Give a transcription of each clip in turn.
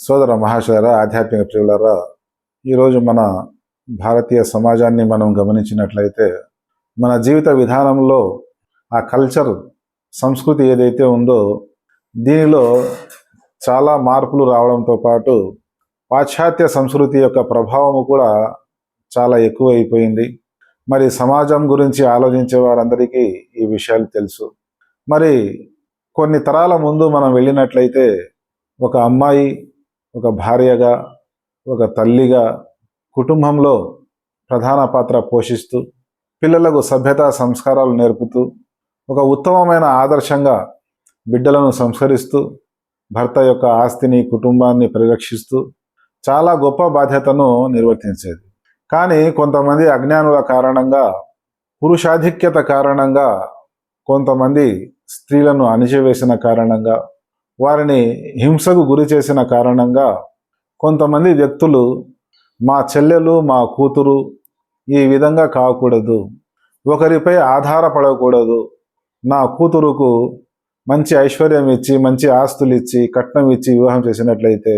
సోదర మహాశయర ఆధ్యాత్మిక ప్రియులరా ఈరోజు మన భారతీయ సమాజాన్ని మనం గమనించినట్లయితే మన జీవిత విధానంలో ఆ కల్చర్ సంస్కృతి ఏదైతే ఉందో దీనిలో చాలా మార్పులు రావడంతో పాటు పాశ్చాత్య సంస్కృతి యొక్క ప్రభావము కూడా చాలా ఎక్కువ అయిపోయింది మరి సమాజం గురించి ఆలోచించే వారందరికీ ఈ విషయాలు తెలుసు. మరి కొన్ని తరాల ముందు మనం వెళ్ళినట్లయితే ఒక అమ్మాయి ఒక భార్యగా ఒక తల్లిగా కుటుంబంలో ప్రధాన పాత్ర పోషిస్తూ పిల్లలకు సభ్యత సంస్కారాలు నేర్పుతూ ఒక ఉత్తమమైన ఆదర్శంగా బిడ్డలను సంస్కరిస్తూ భర్త యొక్క ఆస్తిని కుటుంబాన్ని పరిరక్షిస్తూ చాలా గొప్ప బాధ్యతను నిర్వర్తించేది. కానీ కొంతమంది అజ్ఞానుల కారణంగా పురుషాధిక్యత కారణంగా కొంతమంది స్త్రీలను అణిచివేసిన కారణంగా వారిని హింసకు గురి చేసిన కారణంగా కొంతమంది వ్యక్తులు మా చెల్లెలు మా కూతురు ఈ విధంగా కాకూడదు. ఒకరిపై ఆధారపడకూడదు. నా కూతురుకు మంచి ఐశ్వర్యం ఇచ్చి మంచి ఆస్తులు ఇచ్చి కట్నం ఇచ్చి వివాహం చేసినట్లయితే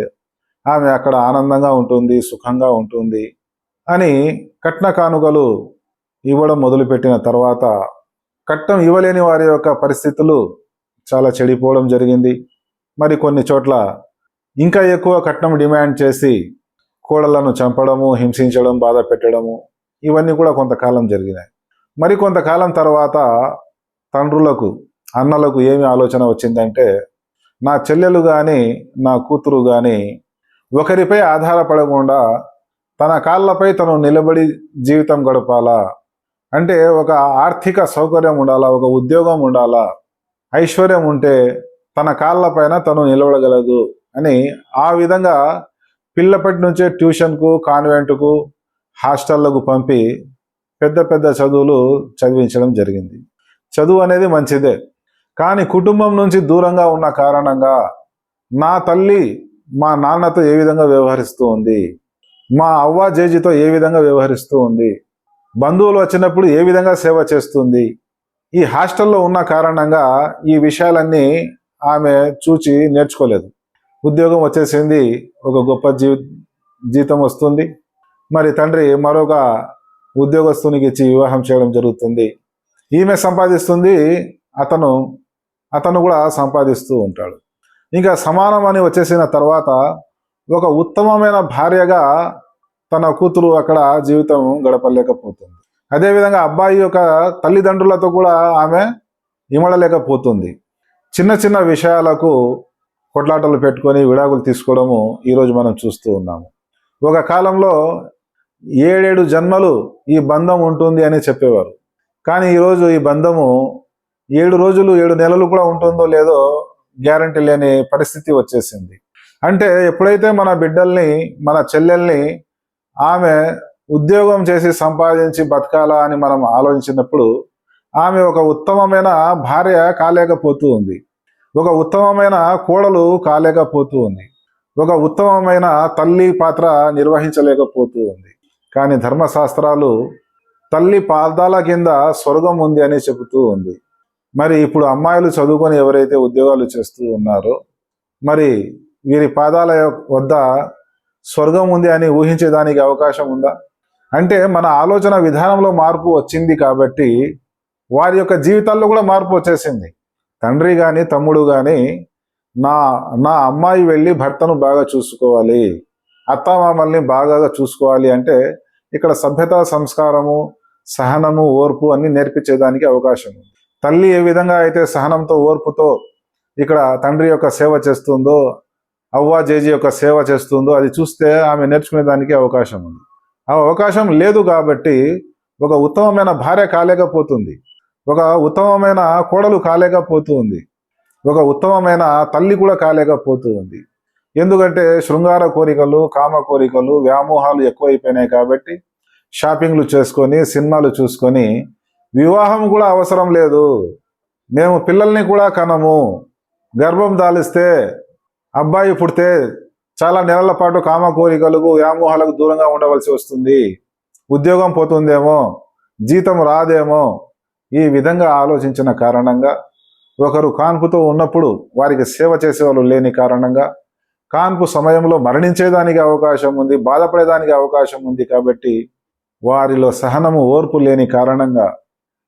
ఆమె అక్కడ ఆనందంగా ఉంటుంది సుఖంగా ఉంటుంది అని కట్న కానుకలు ఇవ్వడం మొదలుపెట్టిన తర్వాత కట్నం ఇవ్వలేని వారి యొక్క పరిస్థితులు చాలా చెడిపోవడం జరిగింది. మరి కొన్ని చోట్ల ఇంకా ఎక్కువ కట్నం డిమాండ్ చేసి కోడళ్ళను చంపడము హింసించడం బాధ పెట్టడము ఇవన్నీ కూడా కొంతకాలం జరిగినాయి. మరి కొంతకాలం తర్వాత తండ్రులకు అన్నలకు ఏమి ఆలోచన వచ్చిందంటే నా చెల్లెలు కానీ నా కూతురు కానీ ఒకరిపై ఆధారపడకుండా తన కాళ్ళపై తను నిలబడి జీవితం గడపాలా? అంటే ఒక ఆర్థిక సౌకర్యం ఉండాలా? ఒక ఉద్యోగం ఉండాలా? ఐశ్వర్యం ఉంటే తన కాళ్ళపైన తను నిలబడగలదు అని ఆ విధంగా పిల్లపటి నుంచే ట్యూషన్కు కాన్వెంట్కు హాస్టళ్ళకు పంపి పెద్ద పెద్ద చదువులు చదివించడం జరిగింది. చదువు అనేది మంచిదే. కానీ కుటుంబం నుంచి దూరంగా ఉన్న కారణంగా నా తల్లి మా నాన్నతో ఏ విధంగా వ్యవహరిస్తూ ఉంది? మా అవ్వ జేజీతో ఏ విధంగా వ్యవహరిస్తూ ఉంది? బంధువులు వచ్చినప్పుడు ఏ విధంగా సేవ చేస్తుంది? ఈ హాస్టల్లో ఉన్న కారణంగా ఈ విషయాలన్నీ ఆమె చూచి నేర్చుకోలేదు. ఉద్యోగం వచ్చేసింది ఒక గొప్ప జీ జీతం వస్తుంది. మరి తండ్రి మరొక ఉద్యోగస్తునికి ఇచ్చి వివాహం చేయడం జరుగుతుంది. ఈమె సంపాదిస్తుంది అతను అతను కూడా సంపాదిస్తూ ఉంటాడు. ఇంకా సమానం అని వచ్చేసిన తర్వాత ఒక ఉత్తమమైన భార్యగా తన కూతురు అక్కడ జీవితం గడపలేకపోతుంది. అదేవిధంగా అబ్బాయి యొక్క తల్లిదండ్రులతో కూడా ఆమె ఇమడలేకపోతుంది. చిన్న చిన్న విషయాలకు కొట్లాటలు పెట్టుకొని విడాకులు తీసుకోవడము ఈరోజు మనం చూస్తూ ఉన్నాము. ఒక కాలంలో ఏడేడు జన్మలు ఈ బంధం ఉంటుంది అని చెప్పేవారు. కానీ ఈరోజు ఈ బంధము ఏడు రోజులు ఏడు నెలలు కూడా ఉంటుందో లేదో గ్యారంటీ లేని పరిస్థితి వచ్చేసింది. అంటే ఎప్పుడైతే మన బిడ్డల్ని మన చెల్లెల్ని ఆమె ఉద్యోగం చేసి సంపాదించి బతకాలా అని మనం ఆలోచించినప్పుడు ఆమె ఒక ఉత్తమమైన భార్య కాలేకపోతూ ఉంది. ఒక ఉత్తమమైన కోడలు కాలేకపోతూ ఉంది. ఒక ఉత్తమమైన తల్లి పాత్ర నిర్వహించలేకపోతూ ఉంది. కానీ ధర్మశాస్త్రాలు తల్లి పాదాల కింద స్వర్గం ఉంది అని చెబుతూ ఉంది. మరి ఇప్పుడు అమ్మాయిలు చదువుకొని ఎవరైతే ఉద్యోగాలు చేస్తూ ఉన్నారో మరి వీరి పాదాల వద్ద స్వర్గం ఉంది అని ఊహించేదానికి అవకాశం ఉందా? అంటే మన ఆలోచన విధానంలో మార్పు వచ్చింది కాబట్టి వారి యొక్క జీవితాల్లో కూడా మార్పు వచ్చేసింది. తండ్రి కానీ తమ్ముడు కానీ నా నా అమ్మాయి వెళ్ళి భర్తను బాగా చూసుకోవాలి అత్తమామల్ని బాగా చూసుకోవాలి అంటే ఇక్కడ సభ్యత సంస్కారము సహనము ఓర్పు అన్ని నేర్పించేదానికి అవకాశం ఉంది. తల్లి ఏ విధంగా అయితే సహనంతో ఓర్పుతో ఇక్కడ తండ్రి యొక్క సేవ చేస్తుందో అవ్వ జేజీ యొక్క సేవ చేస్తుందో అది చూస్తే ఆమె నేర్చుకునే దానికి అవకాశం ఉంది. ఆ అవకాశం లేదు కాబట్టి ఒక ఉత్తమమైన భార్య కాలేకపోతుంది. ఒక ఉత్తమమైన కోడలు కాలేకపోతుంది. ఒక ఉత్తమమైన తల్లి కూడా కాలేకపోతూ ఉంది ఎందుకంటే శృంగార కోరికలు కామ కోరికలు వ్యామోహాలు ఎక్కువైపోయినాయి కాబట్టి షాపింగ్లు చేసుకొని సినిమాలు చూసుకొని వివాహం కూడా అవసరం లేదు. మేము పిల్లల్ని కూడా కనము. గర్భం దాలిస్తే అబ్బాయి పుడితే చాలా నెలల పాటు కామ కోరికలకు వ్యామోహాలకు దూరంగా ఉండవలసి వస్తుంది. ఉద్యోగం పోతుందేమో జీతం రాదేమో ఈ విధంగా ఆలోచించిన కారణంగా ఒకరు కాన్పుతో ఉన్నప్పుడు వారికి సేవ చేసేవాళ్ళు లేని కారణంగా కాన్పు సమయంలో మరణించేదానికి అవకాశం ఉంది బాధపడేదానికి అవకాశం ఉంది కాబట్టి వారిలో సహనము ఓర్పు లేని కారణంగా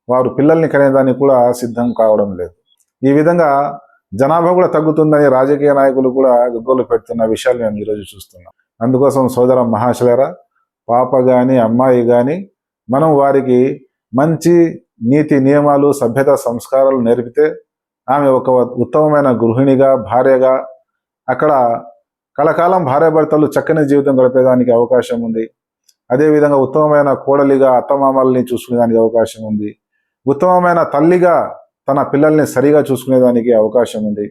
వారు పిల్లల్ని కనేదానికి కూడా సిద్ధం కావడం లేదు. ఈ విధంగా జనాభా కూడా తగ్గుతుందని రాజకీయ నాయకులు కూడా గగ్గోలు పెడుతున్న విషయాలు మేము ఈరోజు చూస్తున్నాం అందుకోసం సోదర మహాశలరా పాప కానీ అమ్మాయి కానీ మనం వారికి మంచి నీతి నియమాలు సభ్యత సంస్కారాలు నేర్పితే ఆమె ఒక ఉత్తమమైన గృహిణిగా భార్యగా అక్కడ కలకాలం భార్యాభర్తలు చక్కని జీవితం గడిపేదానికి అవకాశం ఉంది. అదేవిధంగా ఉత్తమమైన కోడలిగా అత్తమామల్ని చూసుకునేదానికి అవకాశం ఉంది. ఉత్తమమైన తల్లిగా తన పిల్లల్ని సరిగా చూసుకునేదానికి అవకాశం ఉంది.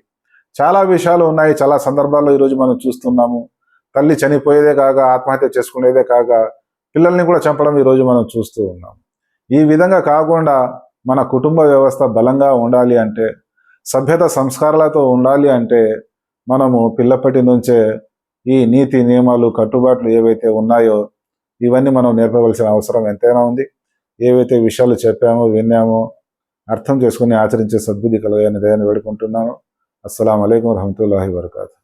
చాలా విషయాలు ఉన్నాయి చాలా సందర్భాల్లో ఈరోజు మనం చూస్తున్నాము. తల్లి చనిపోయేదే కాక ఆత్మహత్య చేసుకునేదే కాక పిల్లల్ని కూడా చంపడం ఈరోజు మనం చూస్తూ ఉన్నాం ఈ విధంగా కాకుండా మన కుటుంబ వ్యవస్థ బలంగా ఉండాలి అంటే సభ్యత సంస్కారాలతో ఉండాలి అంటే మనము పిల్లప్పటి నుంచే ఈ నీతి నియమాలు కట్టుబాట్లు ఏవైతే ఉన్నాయో ఇవన్నీ మనం నేర్పవలసిన అవసరం ఎంతైనా ఉంది. ఏవైతే విషయాలు చెప్పామో విన్నామో అర్థం చేసుకుని ఆచరించే సద్బుద్ధి కలగాలని దయని వేడుకుంటున్నాను. అస్సలం అయికం వరహమూల వరకాతు